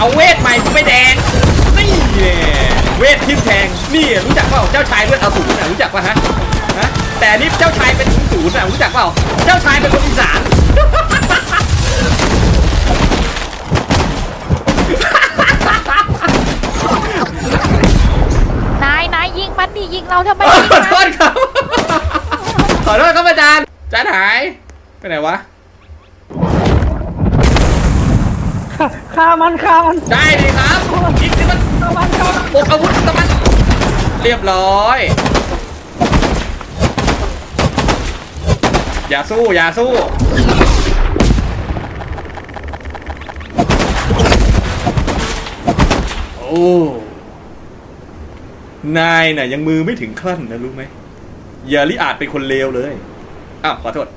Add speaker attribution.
Speaker 1: เอาเวทใหม่ไปแดงนี่แน่เวททิมแทงนี่รู้จักเปล่าเจ้าชายเลือดอสูรน่ะรู้จักปะฮะฮะแต่อันนี่เจ้าชายเป็นถึงศูนย์น่ะรู้จักเปล่าเจ้าชายเป็นคนอีสาน
Speaker 2: นายนายยิงมันดิยิงเราทำไม
Speaker 1: ข
Speaker 2: ยิง
Speaker 1: อ
Speaker 2: มัน
Speaker 1: โทษครับขอโทษครับอาจารย์อาจารย์หายไปไหนวะ
Speaker 3: ฆ่าฆ่ามันฆ่ามัน
Speaker 1: ได้ดีครับยิงที่มัน
Speaker 3: ฆ่ามันฆ่ามัน
Speaker 1: ปกอาวุธตะมันเรียบร้อย อย่าสู้อย่าสู้โอ้นายน่ะยังมือไม่ถึงขั้นนะรู้ไหมอย่าลิอาจเป็นคนเลวเลยอ้าวขอโทษ